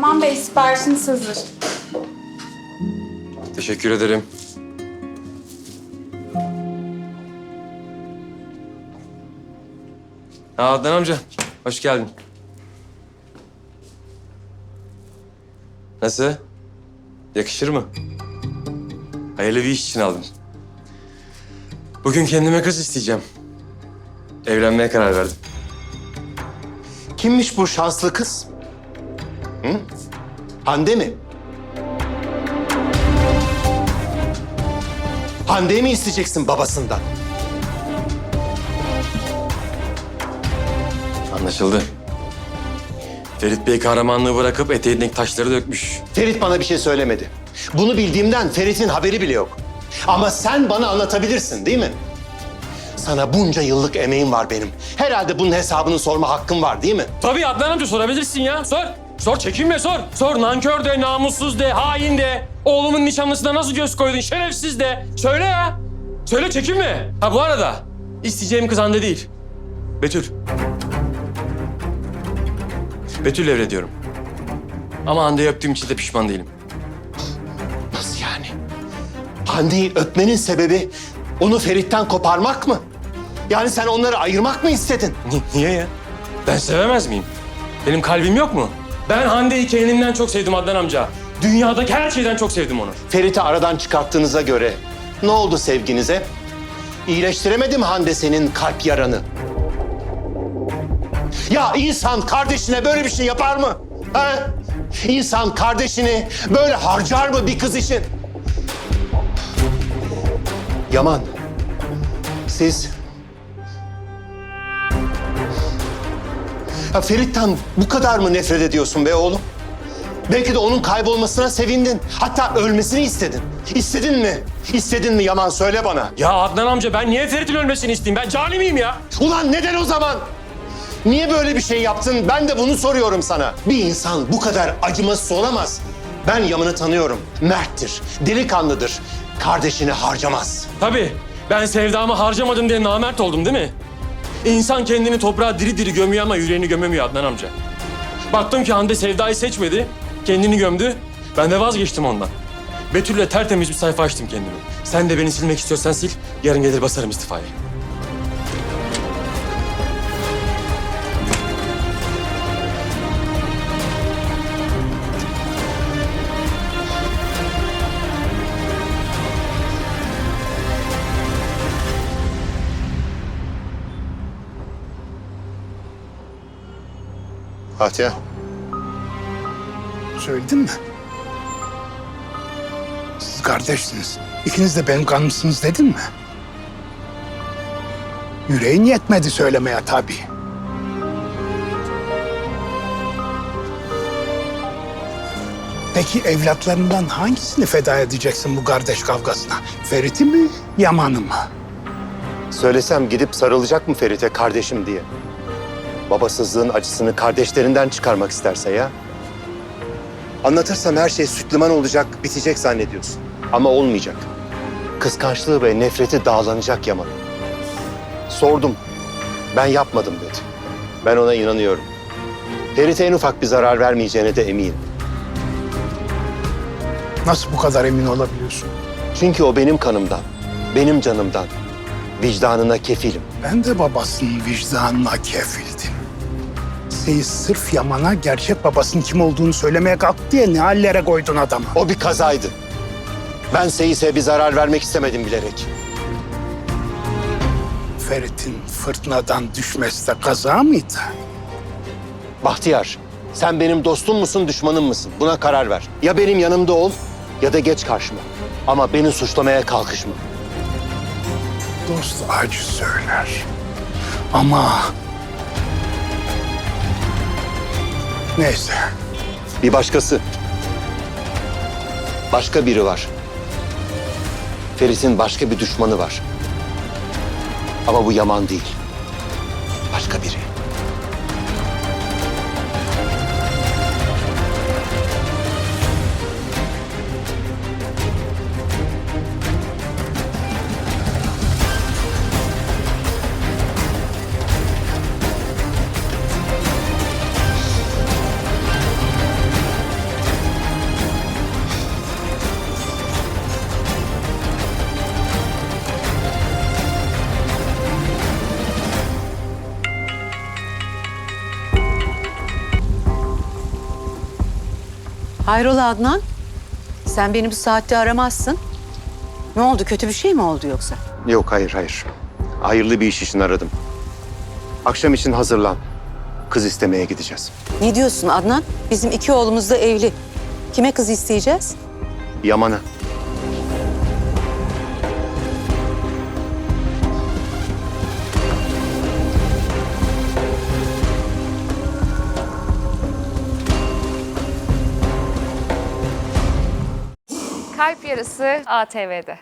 Yaman Bey siparişiniz hazır. Teşekkür ederim. Ha, Adnan amca, hoş geldin. Nasıl? Yakışır mı? Hayırlı bir iş için aldım. Bugün kendime kız isteyeceğim. Evlenmeye karar verdim. Kimmiş bu şanslı kız? Hı? Hande mi? Hande'yi mi isteyeceksin babasından? Anlaşıldı. Ferit Bey kahramanlığı bırakıp eteğindeki taşları dökmüş. Ferit bana bir şey söylemedi. Bunu bildiğimden Ferit'in haberi bile yok. Ama sen bana anlatabilirsin değil mi? Sana bunca yıllık emeğim var benim. Herhalde bunun hesabını sorma hakkım var değil mi? Tabii Adnan amca sorabilirsin ya. Sor. Sor çekinme sor. Sor nankör de, namussuz de, hain de. Oğlumun nişanlısına nasıl göz koydun şerefsiz de. Söyle ya. Söyle çekinme. Ha bu arada isteyeceğim kız Hande değil. Betül. Betül evrediyorum. Ama Hande'yi öptüğüm için de pişman değilim. Nasıl yani? Hande'yi öpmenin sebebi onu Ferit'ten koparmak mı? Yani sen onları ayırmak mı istedin? Ni- niye ya? Ben sevemez miyim? Benim kalbim yok mu? Ben Hande'yi kendinden çok sevdim Adnan amca. Dünyadaki her şeyden çok sevdim onu. Ferit'i aradan çıkarttığınıza göre ne oldu sevginize? İyileştiremedi mi Hande senin kalp yaranı? Ya insan kardeşine böyle bir şey yapar mı? Ha? İnsan kardeşini böyle harcar mı bir kız için? Yaman, siz... Ya Ferit'ten bu kadar mı nefret ediyorsun be oğlum? Belki de onun kaybolmasına sevindin. Hatta ölmesini istedin. İstedin mi? İstedin mi Yaman söyle bana. Ya Adnan amca ben niye Ferit'in ölmesini isteyeyim? Ben cani miyim ya? Ulan neden o zaman? Niye böyle bir şey yaptın? Ben de bunu soruyorum sana. Bir insan bu kadar acımasız olamaz. Ben Yaman'ı tanıyorum. Merttir, delikanlıdır. Kardeşini harcamaz. Tabii. Ben sevdamı harcamadım diye namert oldum değil mi? İnsan kendini toprağa diri diri gömüyor ama yüreğini gömemiyor Adnan amca. Baktım ki Hande sevdayı seçmedi. Kendini gömdü. Ben de vazgeçtim ondan. Betül'le tertemiz bir sayfa açtım kendime. Sen de beni silmek istiyorsan sil. Yarın gelir basarım istifayı. Fatih. Söyledin mi? Siz kardeşsiniz. İkiniz de benim kanımsınız dedin mi? Yüreğin yetmedi söylemeye tabii. Peki evlatlarından hangisini feda edeceksin bu kardeş kavgasına? Ferit'i mi, Yaman'ı mı? Söylesem gidip sarılacak mı Ferit'e kardeşim diye? Babasızlığın acısını kardeşlerinden çıkarmak isterse ya. Anlatırsam her şey sütliman olacak, bitecek zannediyorsun. Ama olmayacak. Kıskançlığı ve nefreti dağlanacak Yaman. Sordum. Ben yapmadım dedi. Ben ona inanıyorum. Ferit'e en ufak bir zarar vermeyeceğine de eminim. Nasıl bu kadar emin olabiliyorsun? Çünkü o benim kanımdan, benim canımdan. Vicdanına kefilim. Ben de babasının vicdanına kefildim. Seyit sırf Yaman'a gerçek babasının kim olduğunu söylemeye kalktı diye ne hallere koydun adamı. O bir kazaydı. Ben Seyis'e bir zarar vermek istemedim bilerek. Ferit'in fırtınadan düşmesi de kaza mıydı? Bahtiyar, sen benim dostum musun, düşmanım mısın? Buna karar ver. Ya benim yanımda ol ya da geç karşıma. Ama beni suçlamaya kalkışma. Dost acı söyler. Ama... Neyse. Bir başkası. Başka biri var. Ferit'in başka bir düşmanı var. Ama bu Yaman değil. Başka biri. Hayrola Adnan? Sen beni bu saatte aramazsın. Ne oldu? Kötü bir şey mi oldu yoksa? Yok hayır hayır. Hayırlı bir iş için aradım. Akşam için hazırlan. Kız istemeye gideceğiz. Ne diyorsun Adnan? Bizim iki oğlumuz da evli. Kime kız isteyeceğiz? Yaman'a. Kalp Yarısı ATV'de.